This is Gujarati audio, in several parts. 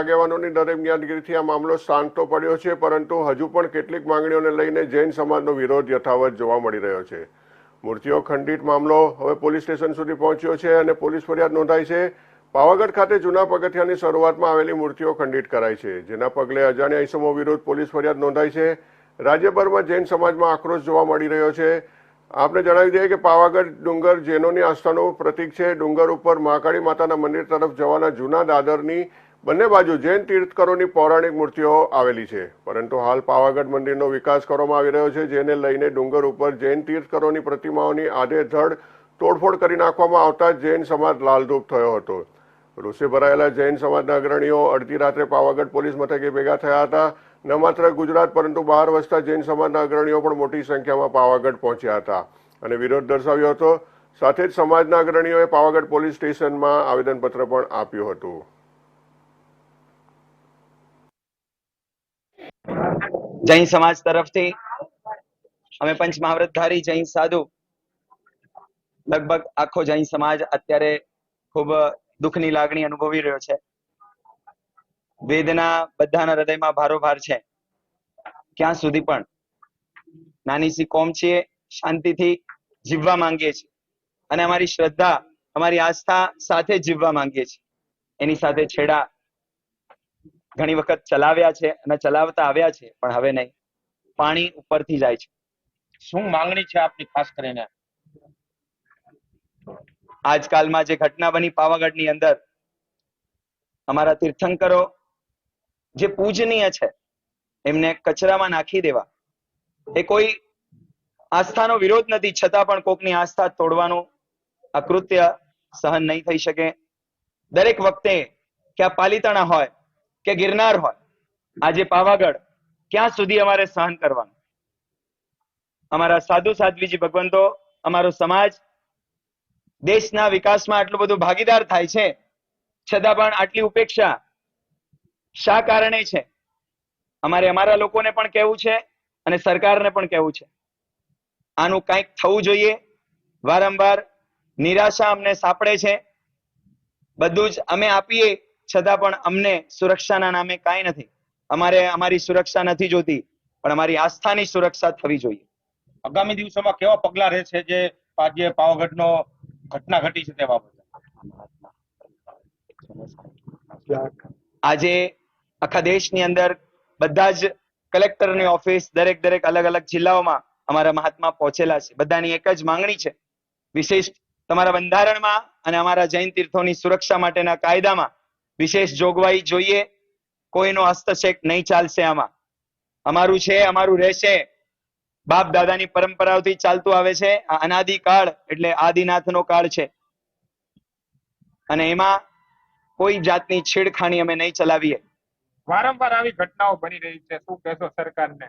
આગેવાનોની દરમિયાનગીરીથી આ મામલો શાંત તો પડ્યો છે, પરંતુ હજુ પણ કેટલીક માંગણીઓને લઈને જૈન સમાજનો વિરોધ યથાવત જોવા મળી રહ્યો છે. મૂર્તિઓ ખંડિત મામલો હવે પોલીસ સ્ટેશન સુધી પહોંચ્યો છે અને પોલીસ ફરિયાદ નોંધાઈ છે. પાવાગઢ ખાતે જૂના પગથિયાની શરૂઆતમાં આવેલી મૂર્તિઓ ખંડિત કરાઈ છે, જેના પગલે અજાણ્યા ઇસમો વિરુદ્ધ પોલીસ ફરિયાદ નોંધાઈ છે. રાજ્યભરમાં જૈન સમાજમાં આક્રોશ જોવા મળી રહ્યો છે. આપને જણાવી દઈએ કે પાવાગઢ ડુંગર જૈનોની આસ્થાનું પ્રતીક છે. ડુંગર ઉપર મહાકાળી માતાના મંદિર તરફ જવાના જૂના દાદરની બંને બાજુ જૈન તીર્થકરોની પૌરાણિક મૂર્તિઓ આવેલી છે. પરંતુ હાલ પાવાગઢ મંદિરનો વિકાસ કરવામાં આવી રહ્યો છે, જેને લઈને ડુંગર ઉપર જૈન તીર્થકરોની પ્રતિમાઓની આડેધડ તોડફોડ કરી નાખવામાં આવતા જૈન સમાજ લાલધૂપ થયો હતો. રોષે ભરાયેલા જૈન સમાજના અગ્રણીઓ અડધી રાત્રે પાવાગઢ પોલીસ મથકે ભેગા થયા હતા. ન માત્ર ગુજરાત, પરંતુ બહાર વસતા જૈન સમાજના અગ્રણીઓ પણ મોટી સંખ્યામાં પાવાગઢ પહોંચ્યા હતા અને વિરોધ દર્શાવ્યો હતો. સાથે જ સમાજના અગ્રણીઓએ પાવાગઢ પોલીસ સ્ટેશનમાં આવેદનપત્ર પણ આપ્યું હતું. જૈન સમાજ તરફથી અમે પંચમહાવ્રતધારી જૈન સાધુ લગભગ આખો જૈન સમાજ અત્યારે ખૂબ દુઃખની લાગણી અનુભવી રહ્યો છે. વેદના બધાના હૃદયમાં ભારોભાર છે. ક્યાં સુધી પણ નાની સી કોમ છીએ, શાંતિથી જીવવા માંગીએ છીએ. અને અમારી શ્રદ્ધા, અમારી આસ્થા સાથે જીવવા માંગીએ છીએ. એની સાથે છેડા ઘણી વખત ચલાવ્યા છે અને ચલાવતા આવ્યા છે, પણ હવે નહીં. પાણી ઉપરથી જાય છે. શું માંગણી છે આપની, ખાસ કરીને? આજકાલમાં જે ઘટના બની પાવાગઢની અંદર, અમારા તીર્થંકરો જે પૂજનીય છે, એમને કચરામાં નાખી દેવા. એ કોઈ આસ્થાનો વિરોધ નથી, છતાં પણ કોકની આસ્થા તોડવાનું અકૃત્ય સહન નહીં થઈ શકે. દરેક વખતે કે આ પાલીતાણા હોય કે ગિરનાર હોય, આજે પાવાગઢ, ક્યાં સુધી અમારે સહન કરવાનું? અમારા સાધુ સાધ્વીજી ભગવંતો, અમારો સમાજ, દેશના વિકાસમાં આટલું બધું ભાગીદાર થાય છે, છતાં પણ આટલી ઉપેક્ષા શા કારણે છે? અમારે અમારા લોકોને પણ કહેવું છે અને સરકારને પણ કહેવું છે. આનું કંઈક થવું જોઈએ. વારંવાર નિરાશા અમને સાંપડે છે. બધું જ અમે આપીએ છતાં પણ અમને સુરક્ષાના નામે કાંઈ નથી. અમારે અમારી સુરક્ષા નથી જોતી પણ અમારી આસ્થાની સુરક્ષા થવી જોઈએ. આગામી દિવસોમાં કેવા પગલા રહેશે જે આજે પાવાગઢનો ઘટના ઘટી છે તે બાબતે? આજે આખા દેશની અંદર બધા જ કલેક્ટરની ઓફિસ, દરેક દરેક અલગ અલગ જિલ્લાઓમાં અમારા મહાત્મા પહોંચેલા છે. બધાની એક જ માંગણી છે. વિશેષ તમારા બંધારણમાં અને અમારા જૈન તીર્થોની સુરક્ષા માટેના કાયદામાં વિશેષ જોગવાઈ જોઈએ. કોઈનો હસ્તક્ષેપ નહીં ચાલશે આમાં. અમારું છે અમારું રહેશે. બાપ દાદાની પરંપરાઓથી ચાલતું આવે છે. આ અનાદિ કાળ એટલે આદિનાથનો કાળ છે. અને એમાં કોઈ જાતની છેડખાણી અમે નહીં ચલાવીએ. વારંવાર આવી ઘટનાઓ બની રહી છે. શું કહેશો સરકારને?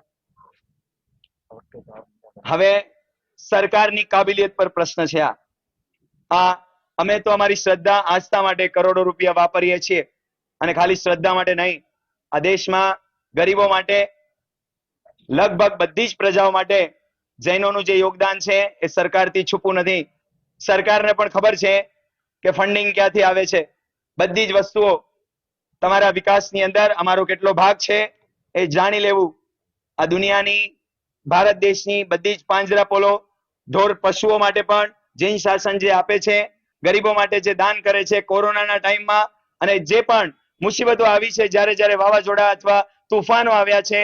હવે સરકારની કાબિલિયત પર પ્રશ્ન છે આ. આ અમે તો અમારી શ્રદ્ધા આસ્થા માટે કરોડો રૂપિયા વાપરીએ છીએ. અને ખાલી શ્રદ્ધા માટે નહીં, આ દેશમાં ગરીબો માટે, લગભગ બધી જ પ્રજાઓ માટે જૈનોનું જે યોગદાન છે એ સરકારથી છુપું નથી. સરકારને પણ ખબર છે કે ફંડિંગ ક્યાંથી આવે છે. બધી જ વસ્તુઓ તમારા વિકાસની અંદર અમારો કેટલો ભાગ છે એ જાણી લેવું. આ દુનિયાની, ભારત દેશની બધી જ પાંજરાપોલો ઢોર પશુઓ માટે પણ જૈન શાસન જે આપે છે ગરીબો માટે જે દાન કરે છે કોરોનાના ટાઈમમાં અને જે પણ મુસીબતો આવી છે, જ્યારે જ્યારે વાવાઝોડા અથવા તુફાનો આવ્યા છે,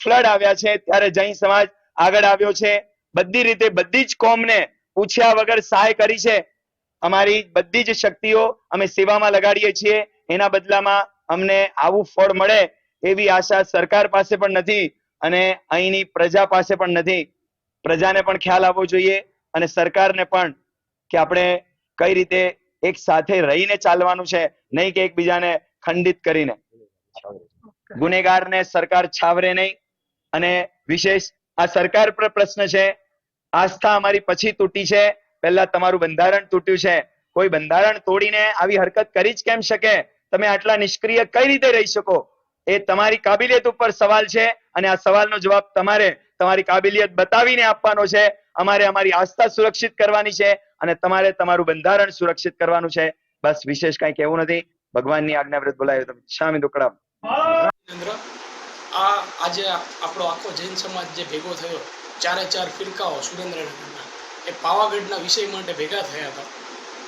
ફ્લડ આવ્યા છે, ત્યારે જૈન સમાજ આગળ આવ્યો છે. બધી રીતે બધી જ કોમને પૂછ્યા વગર સહાય કરી છે. અમારી બધી જ શક્તિઓ અમે સેવામાં લગાડીએ છીએ. એના બદલામાં અમને આવું ફળ મળે એવી આશા સરકાર પાસે પણ નથી અને અહીંની પ્રજા પાસે પણ નથી. પ્રજાને પણ ખ્યાલ આવવો જોઈએ અને સરકારને પણ કે આપણે કઈ રીતે એક સાથે રહીને ચાલવાનું છે નહીં કે એકબીજાને ખંડિત કરીને. ગુનેગારને સરકાર છાવરે નહીં અને વિશેષ આ સરકાર પર પ્રશ્ન છે આસ્થા અમારી પછી તૂટી છે પહેલા તમારું બંધારણ તૂટ્યું છે. કોઈ બંધારણ તોડીને આવી હરકત કરી જ કેમ શકે? તમે આટલા નિષ્ક્રિય કઈ રીતે રહી શકો? એ તમારી કાબિલિયત ઉપર સવાલ છે અને આ સવાલનો જવાબ તમારે તમારી કાબિલિયત બતાવીને આપવાનો છે. અમારે અમારી આસ્થા સુરક્ષિત કરવાની છે અને તમારે તમારું બંધારણ સુરક્ષિત કરવાનું છે. બસ વિશેષ કઈ કહેવું નથી. ભગવાનની આજ્ઞા વિરુદ્ધ બોલાયો તો શામી દુકડા. આ આજે આપણો આખો જૈન સમાજ જે ભેગો થયો, ચારે ચાર ફિરકાઓ સુરેન્દ્રનગરના, એ પાવાગઢના વિષય માટે ભેગા થયા હતા.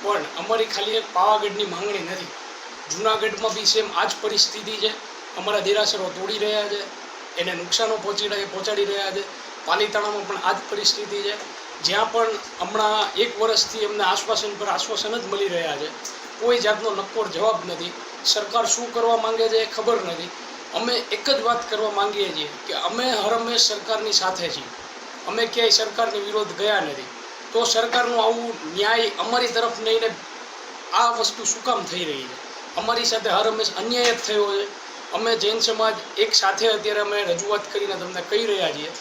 પણ અમારી ખાલી એક પાવાગઢની માંગણી નથી. જુનાગઢમાં બી સેમ આ જ પરિસ્થિતિ છે. અમારા દેરાસરો તોડી રહ્યા છે. એને નુકસાનો પહોંચી રહ્યા પહોંચાડી રહ્યા છે. પાલીતાણામાં પણ આ જ પરિસ્થિતિ છે. જ્યાં પણ હમણાં એક વર્ષથી અમને આશ્વાસન પર આશ્વાસન જ મળી રહ્યા છે. કોઈ જાતનો નક્કોર જવાબ નથી. સરકાર શું કરવા માંગે છે એ ખબર નથી. અમે એક જ વાત કરવા માંગીએ છીએ કે અમે હરમેશ સરકારની સાથે છીએ. અમે ક્યાંય સરકારની વિરોધ ગયા નથી. તો સરકારનું આવું ન્યાય અમારી તરફ લઈને આ વસ્તુ શું કામ થઈ રહી છે? અમારી સાથે હર હંમેશ અન્યાય જ થયો છે. અમે જૈન સમાજ એક સાથે અત્યારે અમે રજૂઆત કરીને તમને કહી રહ્યા છીએ.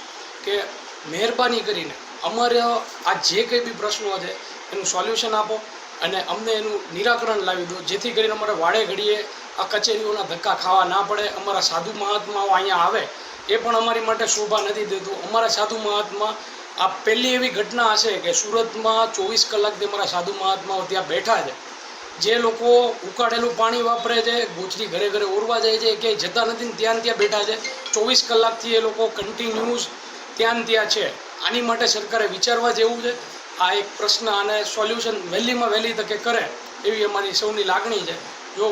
કે મહેરબાની કરીને અમારે આ જે કંઈ બી પ્રશ્નો છે, એનું સોલ્યુશન આપો અને અમને એનું નિરાકરણ લાવી દો. જેથી કરીને અમારે વાડે ઘડીએ આ કચેરીઓના ધક્કા ખાવા ના પડે. અમારા સાધુ મહાત્માઓ અહીંયા આવે, એ પણ અમારી માટે શોભા નથી દેતું. અમારા સાધુ મહાત્મા, આ પહેલી એવી ઘટના હશે કે સુરતમાં ચોવીસ કલાકથી અમારા સાધુ મહાત્માઓ ત્યાં બેઠા છે. જે લોકો ઉકાળેલું પાણી વાપરે છે, ગોચરી ઘરે ઘરે ઓરવા જાય છે, ક્યાંય જતા નથી ત્યાં ત્યાં બેઠા છે. ચોવીસ કલાકથી એ લોકો કન્ટિન્યુઅસ ત્યાં ત્યાં છે. આની માટે સરકારે વિચારવા જેવું છે. આ એક પ્રશ્ન અને સોલ્યુશન વહેલીમાં વહેલી તકે કરે એવી અમારી સૌની લાગણી છે. જો